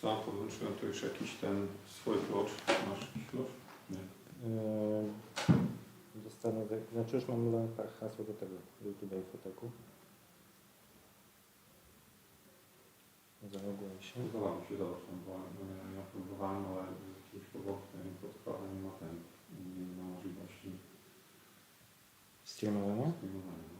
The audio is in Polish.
co, podłączyłem tu już jakiś ten swój klucz. Masz jakiś klucz? Nie. Yy, dostanę, znaczy już mam hasło do tego, do YouTube i foteku. Zaloguję się. Podoba mi się dobrze, bo ja próbowałem, ale z jakiegoś powodu ten protokoł nie ma ten, nie ma możliwości Streamowania. streamowania.